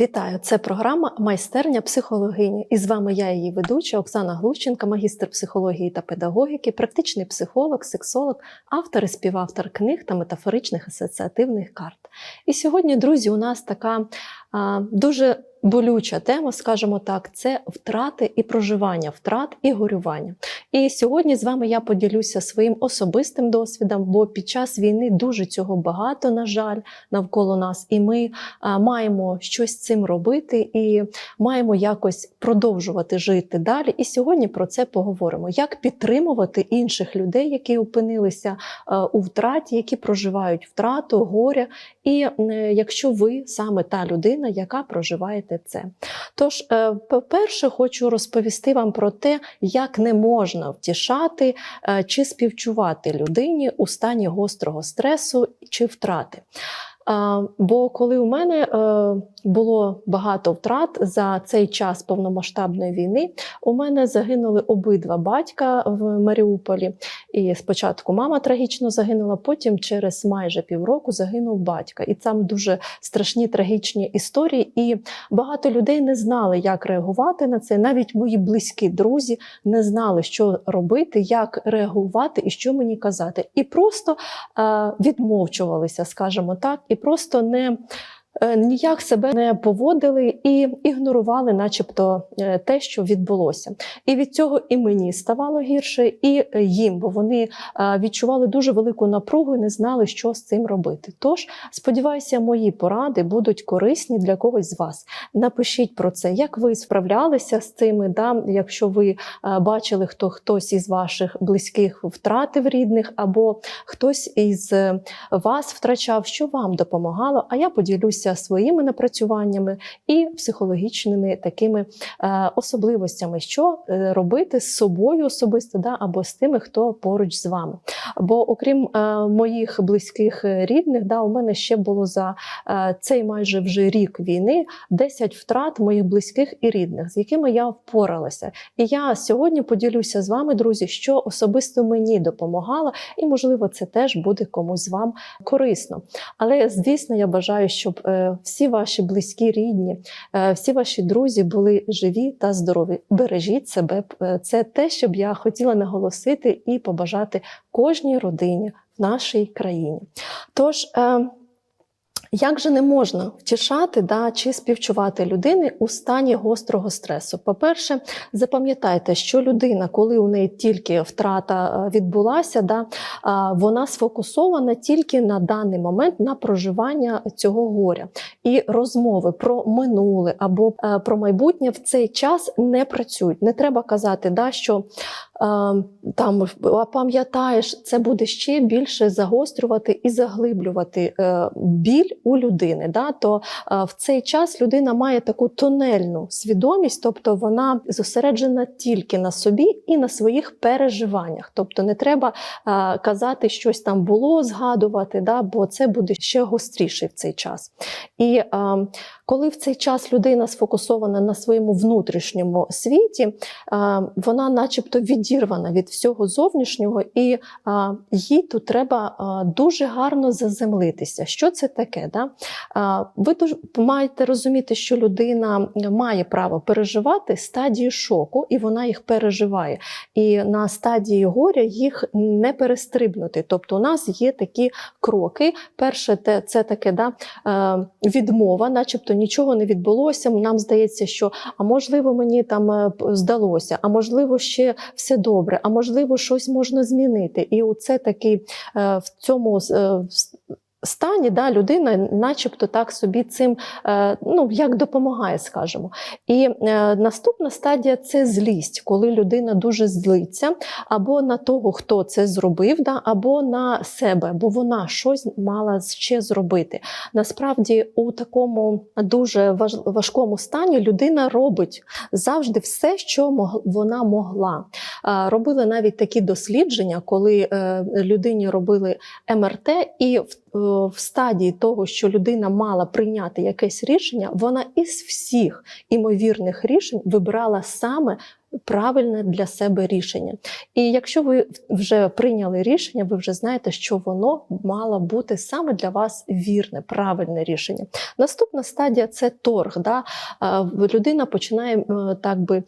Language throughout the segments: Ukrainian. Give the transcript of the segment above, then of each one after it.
Вітаю! Це програма Майстерня психологині. І з вами я, її ведуча Оксана Глущенка, магістр психології та педагогіки, практичний психолог, сексолог, автор і співавтор книг та метафоричних асоціативних карт. І сьогодні, друзі, у нас така а, дуже болюча тема, скажімо так, це втрати і проживання, втрат і горювання. І сьогодні з вами я поділюся своїм особистим досвідом, бо під час війни дуже цього багато, на жаль, навколо нас, і ми маємо щось цим робити і маємо якось продовжувати жити далі. І сьогодні про це поговоримо: як підтримувати інших людей, які опинилися у втраті, які проживають втрату, горя. І якщо ви саме та людина, яка проживаєте це. Тож, е, по-перше, хочу розповісти вам про те, як не можна втішати е, чи співчувати людині у стані гострого стресу чи втрати. Бо коли у мене е, було багато втрат за цей час повномасштабної війни, у мене загинули обидва батька в Маріуполі. І спочатку мама трагічно загинула, потім через майже півроку загинув батька. І там дуже страшні трагічні історії. І багато людей не знали, як реагувати на це. Навіть мої близькі друзі не знали, що робити, як реагувати і що мені казати. І просто е, відмовчувалися, скажімо так, і просто не. Е, Ніяк себе не поводили і ігнорували, начебто, е, те, що відбулося. І від цього і мені ставало гірше, і е, їм, бо вони відчували дуже велику напругу і не знали, що з цим робити. Тож, сподіваюся, мої поради будуть корисні для когось з вас. Напишіть про це, як ви справлялися з цими, да? якщо ви бачили, хто хтось із ваших близьких втратив рідних, або хтось із вас втрачав, що вам допомагало. А я поділюся своїми напрацюваннями і психологічними такими е, особливостями, що е, робити з собою особисто, да, або з тими, хто поруч з вами. Бо окрім е, моїх близьких рідних, да, у мене ще було за цей майже вже рік війни 10 втрат моїх близьких і рідних, з якими я впоралася. І я сьогодні поділюся з вами, друзі, що особисто мені допомагало, і можливо це теж буде комусь з вам корисно. Але звісно, я бажаю, щоб всі ваші близькі, рідні, е, всі ваші друзі були живі та здорові. Бережіть себе. Е, Це те, що б я хотіла наголосити і побажати кожній родині в нашій країні. Тож. Як же не можна втішати да, чи співчувати людини у стані гострого стресу? По-перше, запам'ятайте, що людина, коли у неї тільки втрата е, відбулася, да, вона сфокусована тільки на даний момент на проживання цього горя. І розмови про минуле або е, про майбутнє в цей час не працюють. Не треба казати, да, що там пам'ятаєш, це буде ще більше загострювати і заглиблювати е, біль у людини. Да? То в цей час людина має таку тунельну свідомість, тобто вона зосереджена тільки на собі і на своїх переживаннях. Тобто не треба казати, щось там було, згадувати, да? бо це буде ще гостріше в цей час. І коли в цей час людина сфокусована на своєму внутрішньому світі, вона, начебто, відірвана від всього зовнішнього, і е, їй тут треба е, дуже гарно заземлитися. Що це таке? Да? Е, Ви дуже маєте розуміти, що людина має право переживати стадії шоку, і вона їх переживає. І на стадії горя їх не перестрибнути. Тобто, у нас є такі кроки. Перше, це таке да, е, відмова, начебто нічого не відбулося. Нам здається, що а можливо мені там е, здалося, а можливо, ще все добре, а можливо, щось можна змінити. І оце такий е, в цьому е, стані да, людина, начебто так собі цим е, ну, як допомагає, скажімо. І е, наступна стадія це злість, коли людина дуже злиться або на того, хто це зробив, да, або на себе, бо вона щось мала ще зробити. Насправді, у такому дуже важкому стані людина робить завжди все, що вона могла. Е, Робили навіть такі дослідження, коли людині робили МРТ, і в, в стадії того, що людина мала прийняти якесь рішення, вона із всіх імовірних рішень вибирала саме правильне для себе рішення. І якщо ви вже прийняли рішення, ви вже знаєте, що воно мало бути саме для вас вірне, правильне рішення. Наступна стадія це торг. Да? Людина починає е, так би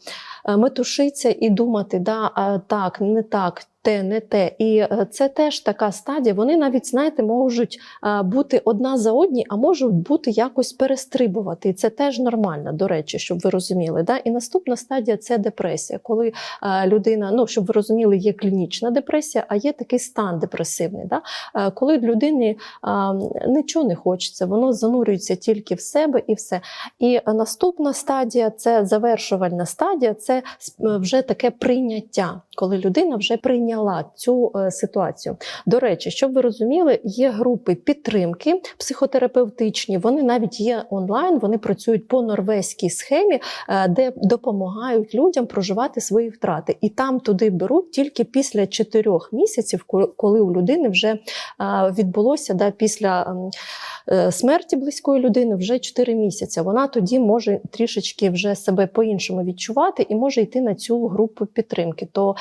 е, метушитися і думати, да, так, не так. Те, не те, і е, це теж така стадія. Вони навіть знаєте, можуть бути одна за одні, а можуть бути якось перестрибувати. І це теж нормально, до речі, щоб ви розуміли. Да? І наступна стадія це депресія, коли людина, ну щоб ви розуміли, є клінічна депресія, а є такий стан депресивний. Да? Коли людині нічого не хочеться, воно занурюється тільки в себе і все. І наступна стадія це завершувальна стадія, це вже таке прийняття, коли людина вже прийняла цю е, ситуацію. До речі, щоб ви розуміли, є групи підтримки психотерапевтичні. Вони навіть є онлайн, вони працюють по норвезькій схемі, е, де допомагають людям проживати свої втрати. І там туди беруть тільки після чотирьох місяців, коли у людини вже е, відбулося да, після ем, смерті близької людини вже 4 місяці. Вона тоді може трішечки вже себе по-іншому відчувати і може йти на цю групу підтримки. То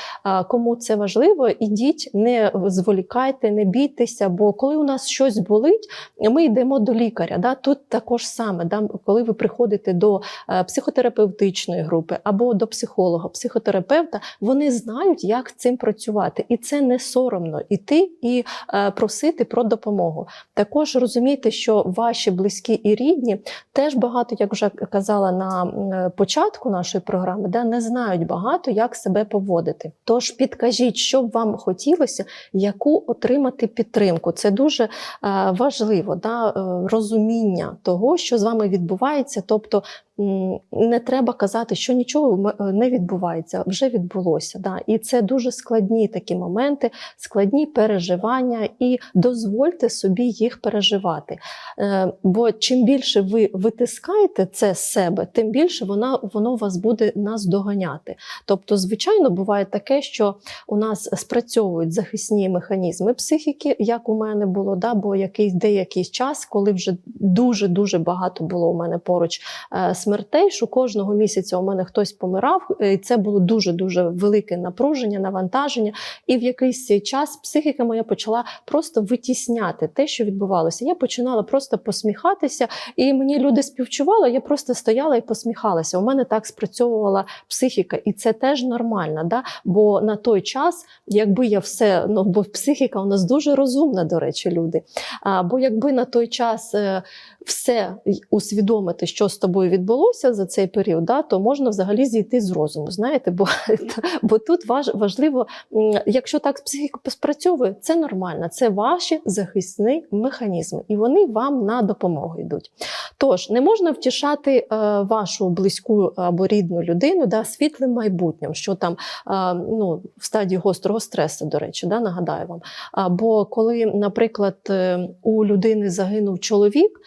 кому це важливо, ідіть, не зволікайте, не бійтеся, бо коли у нас щось болить, ми йдемо до лікаря. Да? Тут також саме, да? коли ви приходите до е, психотерапевтичної групи або до психолога, психотерапевта, вони знають, як цим працювати. І це не соромно іти і е, просити про допомогу. Також розумійте, що ваші близькі і рідні теж багато, як вже казала на початку нашої програми, да, не знають багато, як себе поводити. Тож підкажіть, що б вам хотілося, яку отримати підтримку. Це дуже е, важливо, да, е, розуміння того, що з вами відбувається. Тобто не треба казати, що нічого е, не відбувається, вже відбулося. Да. І це дуже складні такі моменти, складні переживання, і дозвольте собі їх переживати. Е, Бо чим більше ви витискаєте це з себе, тим більше вона, воно вас буде наздоганяти. Тобто, звичайно, буває таке, що у нас спрацьовують захисні механізми психіки, як у мене було, да, бо якийсь деякий час, коли вже дуже дуже багато було у мене поруч е, смертей, що кожного місяця у мене хтось помирав, е, і це було дуже дуже велике напруження, навантаження. І в якийсь час психіка моя почала просто витісняти те, що відбувалося. Я починала просто посміхатися, і мені люди співчували. Я просто стояла і посміхалася. У мене так спрацьовувала психіка, і це теж нормально. Да? Бо на той час, якби я все, ну бо психіка у нас дуже розумна, до речі, люди. А, бо якби на той час е, все усвідомити, що з тобою відбулося за цей період, да, то можна взагалі зійти з розуму. Знаєте, бо, бо тут важ, важливо, якщо так психіка спрацьовує, це нормально, це ваші захисні механізми, і вони вам на допомогу йдуть. Тож не можна втішати е, вашу близьку або рідну людину да, світлим майбутнім, що там е, ну, в стадії гострого стресу, до речі, да, нагадаю вам. Або коли, наприклад, е, у людини загинув чоловік.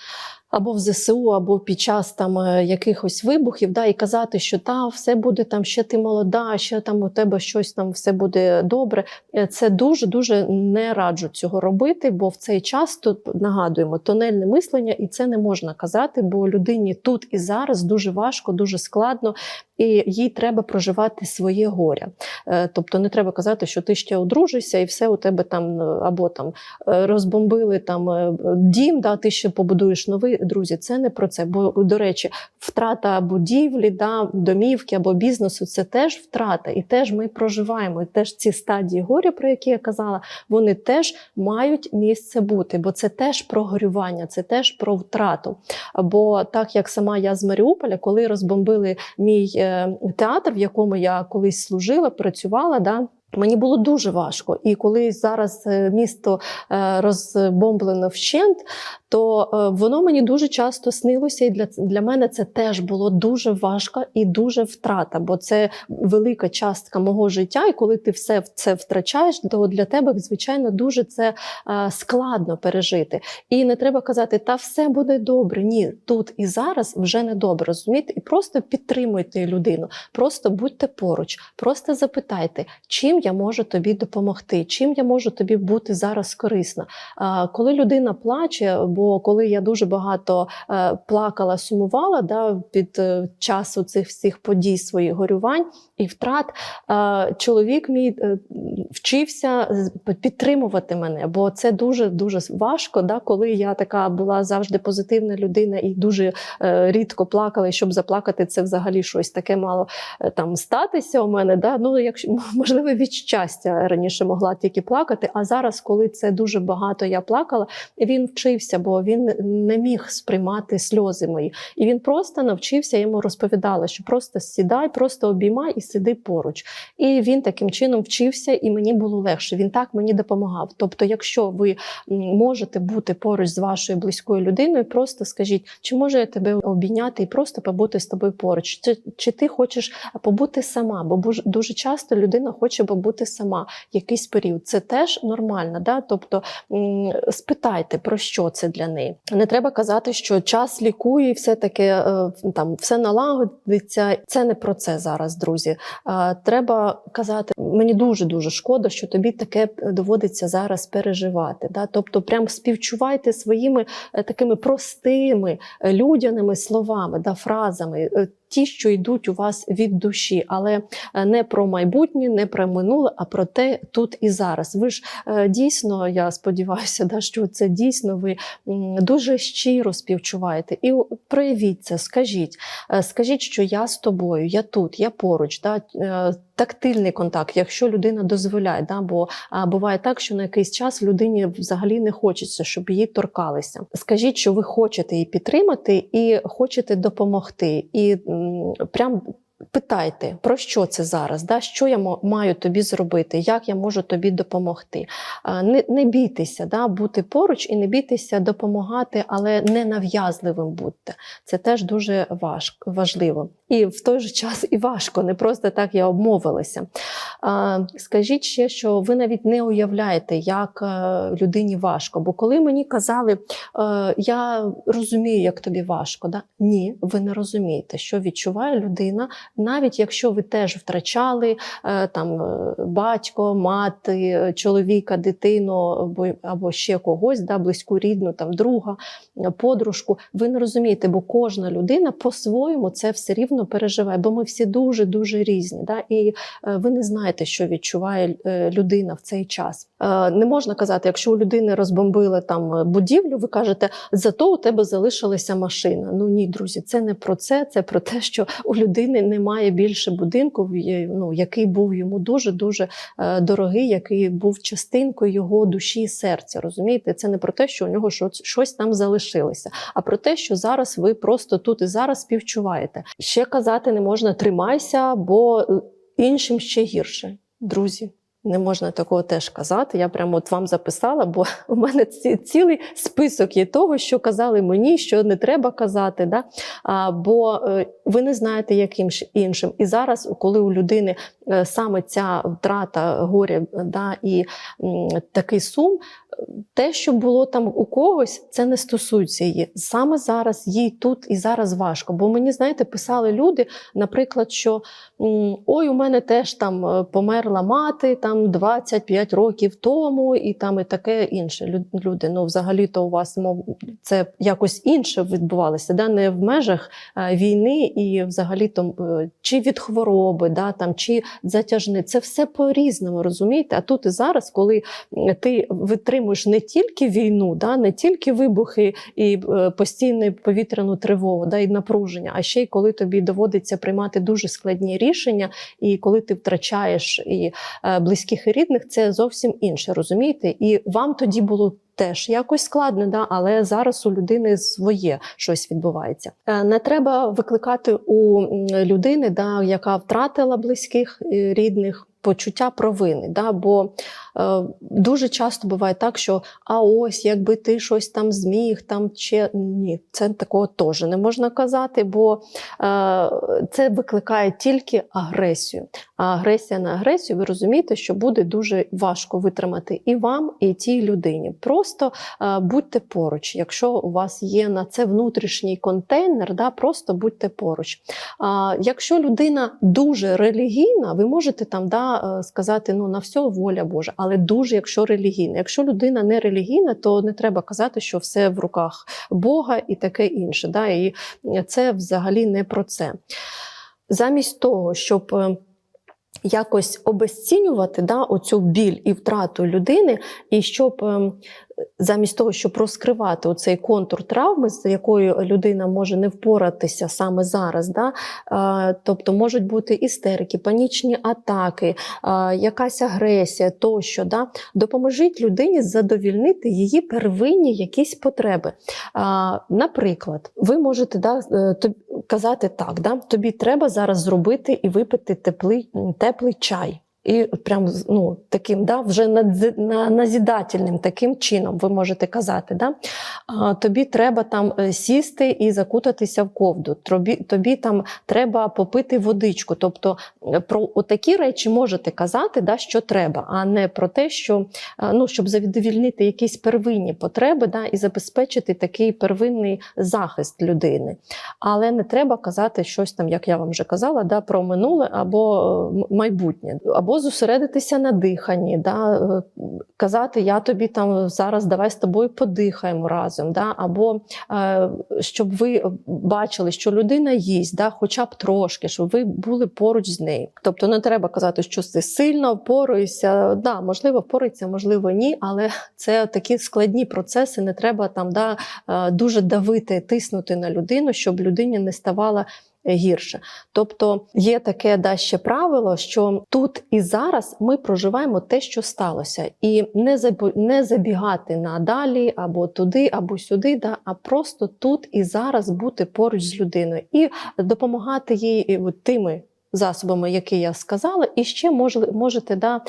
Або в ЗСУ, або під час там е, якихось вибухів, да, і казати, що та все буде там, ще ти молода, ще там у тебе щось там все буде добре. Е, Це дуже дуже не раджу цього робити, бо в цей час тут нагадуємо тонельне мислення, і це не можна казати, бо людині тут і зараз дуже важко, дуже складно, і їй треба проживати своє горя. Е, Тобто не треба казати, що ти ще одружишся, і все у тебе там е, або там е, розбомбили там дім, да, ти ще побудуєш новий. Друзі, це не про це. Бо, до речі, втрата будівлі, да, домівки або бізнесу це теж втрата, і теж ми проживаємо. І теж ці стадії горя, про які я казала, вони теж мають місце бути, бо це теж про горювання, це теж про втрату. Бо так як сама я з Маріуполя, коли розбомбили мій театр, в якому я колись служила, працювала, да. Мені було дуже важко, і коли зараз е, місто е, розбомблено вщент, то е, воно мені дуже часто снилося, і для, для мене це теж було дуже важко і дуже втрата, бо це велика частка мого життя. І коли ти все це втрачаєш, то для тебе, звичайно, дуже це е, складно пережити. І не треба казати, та все буде добре. Ні, тут і зараз вже не добре. Розумієте? І просто підтримуйте людину, просто будьте поруч, просто запитайте, чим я можу тобі допомогти, чим я можу тобі бути зараз корисна. Коли людина плаче, бо коли я дуже багато е, плакала, сумувала да, під е, часу цих всіх подій своїх горювань і втрат, е, чоловік мій вчився підтримувати мене, бо це дуже дуже важко, да, коли я така була завжди позитивна людина і дуже рідко плакала, і щоб заплакати, це взагалі щось таке мало там статися у мене. Да? Ну, якщо можливо, від щастя раніше могла тільки плакати. А зараз, коли це дуже багато я плакала, він вчився, бо він не міг сприймати сльози мої. І він просто навчився, йому розповідала, що просто сідай, просто обіймай і сиди поруч. І він таким чином вчився, і мені було легше. Він так мені допомагав. Тобто, якщо ви можете бути поруч з вашою близькою людиною, просто скажіть, чи можу я тебе обійняти і просто побути з тобою поруч, чи, чи ти хочеш побути сама? Бо дуже часто людина хоче побути сама якийсь період. Це теж нормально. Да? Тобто спитайте, про що це для неї. Не треба казати, що час лікує, і все таке там все налагодиться. Це не про це зараз, друзі. Е, Треба казати, мені дуже дуже шкода, що тобі таке доводиться зараз переживати. Да? Тобто, прям співчувайте своїми е, такими простими е, людяними словами, да, фразами. Ті, що йдуть у вас від душі, але е, не про майбутнє, не про минуле, а про те тут і зараз. Ви ж е, дійсно, я сподіваюся, да, що це дійсно ви дуже щиро співчуваєте. І проявіть це, скажіть, Е, скажіть, що я з тобою, я тут, я поруч. Да? Тактильний контакт, якщо людина дозволяє, да, бо буває так, що на якийсь час людині взагалі не хочеться, щоб її торкалися. Скажіть, що ви хочете її підтримати і хочете допомогти, і прям. Питайте, про що це зараз, да? що я маю тобі зробити, як я можу тобі допомогти. Не, не бійтеся да? бути поруч і не бійтеся допомагати, але не нав'язливим будьте. Це теж дуже важко, важливо. І в той же час і важко, не просто так я обмовилася. Скажіть ще, що ви навіть не уявляєте, як е, людині важко. Бо коли мені казали, е, я розумію, як тобі важко, да? ні, ви не розумієте, що відчуває людина, навіть якщо ви теж втрачали е, там е, батько, мати, е, чоловіка, дитину або, або ще когось, да, близьку рідну, там друга, подружку. Ви не розумієте, бо кожна людина по-своєму це все рівно переживає, бо ми всі дуже дуже різні. Да? І ви не знаєте, що відчуває людина в цей час. Не можна казати, якщо у людини розбомбили там будівлю, ви кажете, зато у тебе залишилася машина. Ну ні, друзі, це не про це, це про те, що у людини немає більше будинку, ну, який був йому дуже дуже е, дорогий, який був частинкою його душі і серця. Розумієте, це не про те, що у нього щось, щось там залишилося, а про те, що зараз ви просто тут і зараз співчуваєте. Ще казати не можна тримайся, бо е, іншим ще гірше, друзі. Не можна такого теж казати. Я прямо от вам записала, бо у мене ці, цілий список є того, що казали мені, що не треба казати. Да? А, бо е, ви не знаєте, яким іншим. І зараз, коли у людини е, саме ця втрата горя да, і м, такий сум, те, що було там у когось, це не стосується її. Саме зараз їй тут і зараз важко. Бо мені, знаєте, писали люди, наприклад, що ой, у мене теж там е, померла мати там 25 років тому, і там і таке інше. Люди, ну взагалі-то у вас мов це якось інше відбувалося, да? не в межах е, війни, і взагалі-то е, чи від хвороби, да, там, чи затяжни. Це все по-різному, розумієте? А тут і зараз, коли ти витримуєш не тільки війну, да, не тільки вибухи і е, постійну повітряну тривогу, да, і напруження, а ще й коли тобі доводиться приймати дуже складні рішення, і коли ти втрачаєш і е, близьких і рідних, це зовсім інше, розумієте? І вам тоді було. Теж якось складно, да, але зараз у людини своє щось відбувається. Е, Не треба викликати у людини, да, яка втратила близьких рідних, почуття провини. Да, бо е, дуже часто буває так, що а ось якби ти щось там зміг, там чи ні, це такого теж не можна казати, бо е, це викликає тільки агресію. Агресія на агресію, ви розумієте, що буде дуже важко витримати і вам, і тій людині. Просто е, будьте поруч. Якщо у вас є на це внутрішній контейнер, да, просто будьте поруч. Якщо людина дуже релігійна, ви можете там да, е, сказати ну, на все воля Божа. але дуже, якщо релігійна. Якщо людина не релігійна, то не треба казати, що все в руках Бога і таке інше. Да? І це взагалі не про це. Замість того, щоб е, якось обезцінювати да, оцю біль і втрату людини, і щоб ем, замість того, щоб розкривати оцей контур травми, з якою людина може не впоратися саме зараз, да, тобто можуть бути істерики, панічні атаки, якась агресія тощо, да, допоможіть людині задовільнити її первинні якісь потреби. Наприклад, ви можете да, е, казати так: да, тобі треба зараз зробити і випити теплий, теплий чай. І прям ну, таким, да, вже назідательним таким чином ви можете казати, да, тобі треба там е, сісти і закутатися в ковду, тобі, тобі там треба попити водичку. Тобто е, про такі речі можете казати, да, що треба, а не про те, що е, ну, щоб задовільнити якісь первинні потреби да, і забезпечити такий первинний захист людини. Але не треба казати щось там, як я вам вже казала, да, про минуле або майбутнє, або зосередитися на диханні, да, е, казати, я тобі там зараз давай з тобою подихаємо разом, да, або е, щоб ви бачили, що людина їсть, да, хоча б трошки, щоб ви були поруч з нею. Тобто не треба казати, що ти сильно впоруєшся. Да, можливо, впорається, можливо, ні, але це такі складні процеси. Не треба там да, е, дуже давити, тиснути на людину, щоб людині не ставало гірше. Тобто є таке да, ще правило, що тут і зараз ми проживаємо те, що сталося, і не не забігати надалі або туди, або сюди, да, а просто тут і зараз бути поруч з людиною і допомагати їй тими. Засобами, які я сказала, і ще можете да,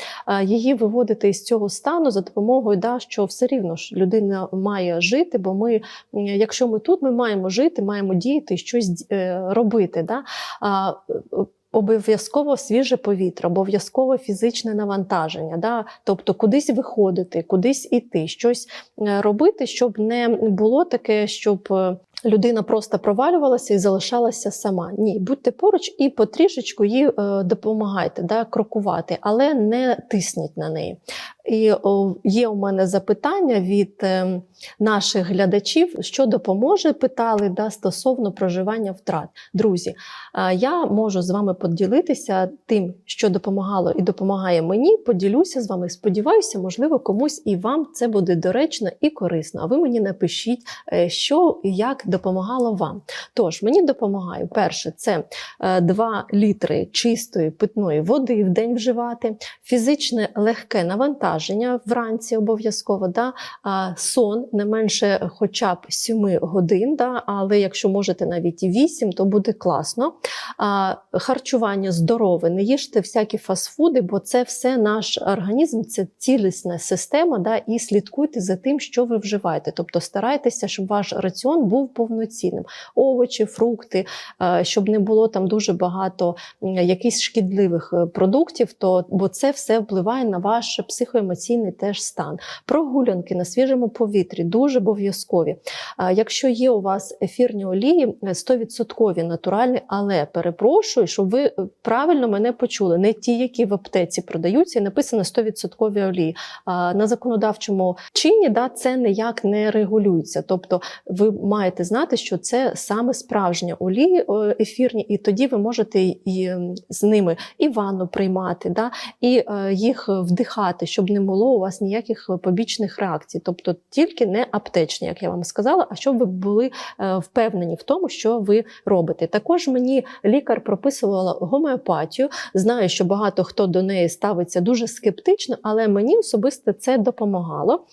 її виводити із цього стану за допомогою, да, що все рівно ж людина має жити, бо ми, якщо ми тут, ми маємо жити, маємо діяти щось е, робити. Да? Е, Обов'язково свіже повітря, обов'язково фізичне навантаження, да? тобто кудись виходити, кудись іти, щось е, робити, щоб не було таке, щоб е, людина просто провалювалася і залишалася сама. Ні, будьте поруч і потрішечку їй е, допомагайте, да? крокувати, але не тисніть на неї. І є у мене запитання від е, наших глядачів, що допоможе, питали да, стосовно проживання втрат. Друзі, а я можу з вами поділитися тим, що допомагало і допомагає мені. Поділюся з вами. Сподіваюся, можливо, комусь і вам це буде доречно і корисно. А ви мені напишіть, е, що і як допомагало вам. Тож мені допомагає перше, це 2 літри чистої питної води в день вживати, фізичне легке навантаження вранці обов'язково, да? сон не менше хоча б 7 годин, да? але якщо можете навіть і 8, то буде класно. Харчування здорове, не їжте всякі фастфуди, бо це все наш організм, це цілісна система, да? і слідкуйте за тим, що ви вживаєте. Тобто старайтеся, щоб ваш раціон був повноцінним. Овочі, фрукти, е, щоб не було там дуже багато якихось шкідливих е, продуктів, то, бо це все впливає на ваш психоемоційний теж стан. Прогулянки на свіжому повітрі дуже обов'язкові. Якщо є у вас ефірні олії, е, 100% натуральні, але перепрошую, щоб ви е, правильно мене почули. Не ті, які в аптеці продаються, і написано 100% олії. На законодавчому чині да, це ніяк не регулюється. Тобто ви маєте знати, що це саме справжні олії е, ефірні, і тоді ви можете і з ними і ванну приймати, да, і е, їх вдихати, щоб не було у вас ніяких побічних реакцій. Тобто тільки не аптечні, як я вам сказала, а щоб ви були е, впевнені в тому, що ви робите. Також мені лікар прописувала гомеопатію. Знаю, що багато хто до неї ставиться дуже скептично, але мені особисто це допомагало.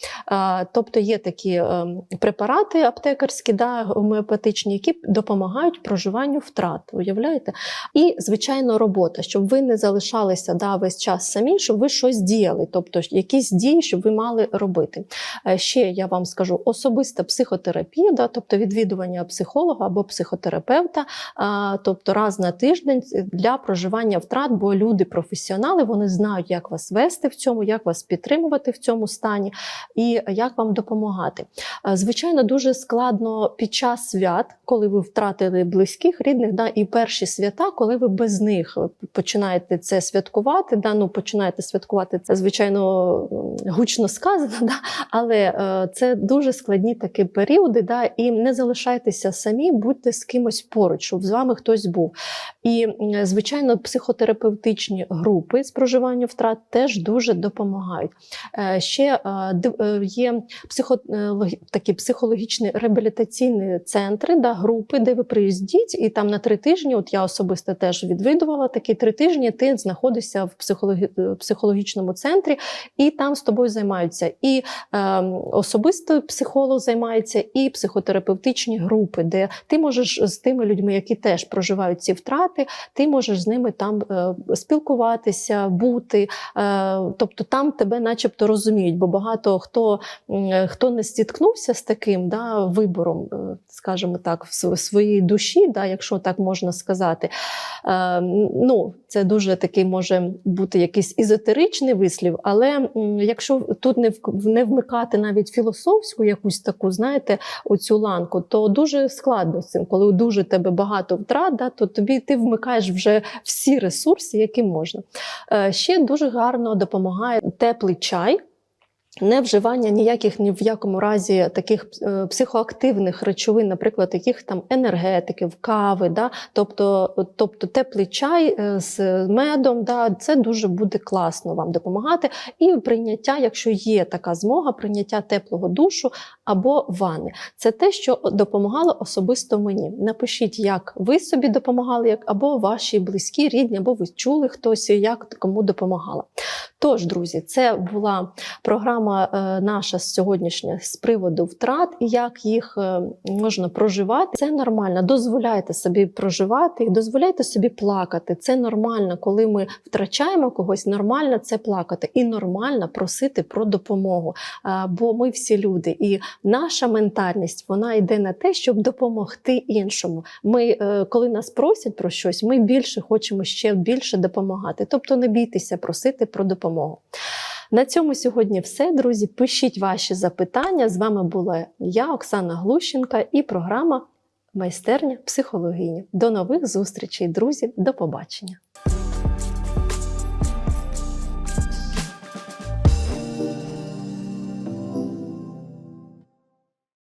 Тобто є такі е, препарати аптекарські, да, гомеопатичні, які допомагають проживанню втрат. Уявляєте? І, звичайно, робота, щоб ви не залишалися да, весь час самі, щоб ви щось діяли, тобто якісь дії, щоб ви мали робити. Е, Ще я вам скажу особиста психотерапія, да, тобто відвідування психолога або психотерапевта, а, тобто раз на тиждень для проживання втрат, бо люди професіонали, вони знають, як вас вести в цьому, як вас підтримувати в цьому стані і як вам допомагати. Е, Звичайно, дуже складно під час свят, коли ви втратили близьких, рідних, да, і перші свята, коли ви без них починаєте це святкувати. Да, ну, починаєте святкувати це, звичайно, гучно сказано, да, але е, це дуже складні такі періоди. Да, і не залишайтеся самі, будьте з кимось поруч, щоб з вами хтось був. І, звичайно, психотерапевтичні групи з проживання втрат теж дуже допомагають. Е, Ще е, е, є психо, е, такі психологічні реабілітаційні центри, да, групи, де ви приїздіть, і там на три тижні, от я особисто теж відвідувала такі три тижні, ти знаходишся в психологі, е, психологічному центрі, і там з тобою займаються і е, особисто психолог займається, і психотерапевтичні групи, де ти можеш з тими людьми, які теж проживають ці втрати, ти можеш з ними там е, спілкуватися, бути. Е, тобто там тебе начебто розуміють, бо багато хто, м, хто не стіткнувся з таким да, вибором, е, скажімо так, в своїй душі, да, якщо так можна сказати. Е, ну, це дуже такий може бути якийсь езотеричний вислів, але якщо тут не, не вмикати навіть філософську якусь таку, знаєте, оцю ланку, то дуже складно з цим. Коли дуже тебе багато втрат, да, то тобі ти вмикаєш вже всі ресурси, які можна. Е, Ще дуже гарно допомагає теплий чай. Не вживання ніяких ні в якому разі таких е, психоактивних речовин, наприклад, яких там енергетиків, кави, да? тобто, тобто теплий чай е, з медом, да? це дуже буде класно вам допомагати. І прийняття, якщо є така змога, прийняття теплого душу або ванни. Це те, що допомагало особисто мені. Напишіть, як ви собі допомагали, як або ваші близькі, рідні, або ви чули хтось, як кому допомагала. Тож, друзі, це була програма е, наша сьогоднішня з приводу втрат і як їх е, можна проживати. Це нормально. Дозволяйте собі проживати дозволяйте собі плакати. Це нормально, коли ми втрачаємо когось, нормально це плакати і нормально просити про допомогу. Е, Бо ми всі люди, і наша ментальність вона йде на те, щоб допомогти іншому. Ми, коли нас просять про щось, ми більше хочемо ще більше допомагати. Тобто не бійтеся просити про допомогу. На цьому сьогодні все, друзі. Пишіть ваші запитання. З вами була я, Оксана Глущенка, і програма Майстерня психологині. До нових зустрічей, друзі. До побачення.